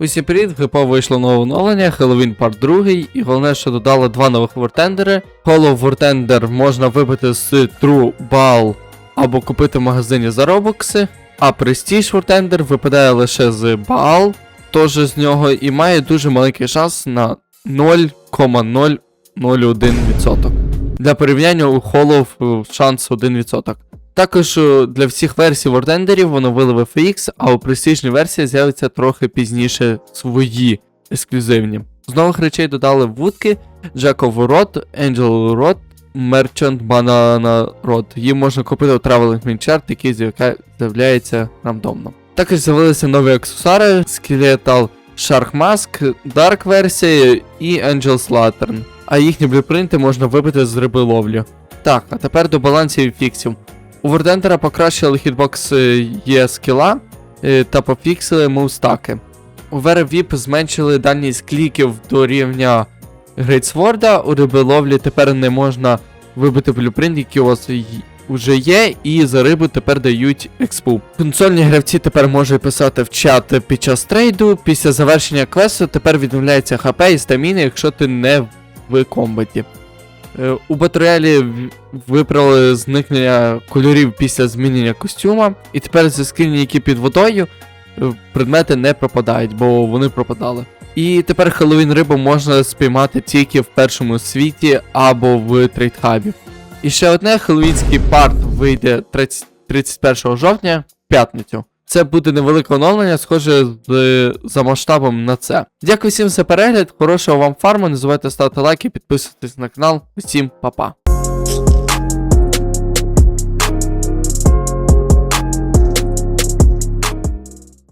Усім привіт, в ГПО вийшло нове оновлення, Halloween Part 2, і головне, що додали два нових вортендери. Hollow Вортендер можна вибити з True Ball або купити в магазині за робокси, а Prestige Вортендер випадає лише з Ball, теж з нього, і має дуже маленький шанс на 0,001%. Для порівняння у Hollow шанс 1%. Також е, для всіх версій вортендерів воно вилив FX, а у престижній версії з'явиться трохи пізніше свої ексклюзивні. З нових речей додали вудки, Джеков Рот, Angel Рот, Merchant Banana Рот. Її можна купити у Traveling Minchart, який з'являється рандомно. Також з'явилися нові аксесуари, Skeletal Shark Mask, Dark версія і Angel's Lantern. А їхні блюпринти можна вибити з риболовлі. Так, а тепер до балансів і фіксів. У Вордентера покращили хітбокс е, є скіла е, та пофіксили мувстаки. У VRVIP зменшили дальність кліків до рівня Грейтсворда. У риболовлі тепер не можна вибити блюпринт, який у вас уже є, і за рибу тепер дають експу. Консольні гравці тепер можуть писати в чат під час трейду. Після завершення квесту тепер відновляється ХП і стаміна, якщо ти не в комбаті. Е, У батареялі в- виправили зникнення кольорів після змінення костюма, і тепер за скріні, які під водою, е, предмети не пропадають, бо вони пропадали. І тепер Хеллоуін рибу можна спіймати тільки в першому світі або в трейдхабі. І ще одне хеллоуінський парт вийде 30, 31 жовтня, в п'ятницю. Це буде невелике оновлення, схоже з, за масштабом на це. Дякую всім за перегляд, хорошого вам фарму, не забувайте ставити лайки, підписуватись на канал. Усім па-па.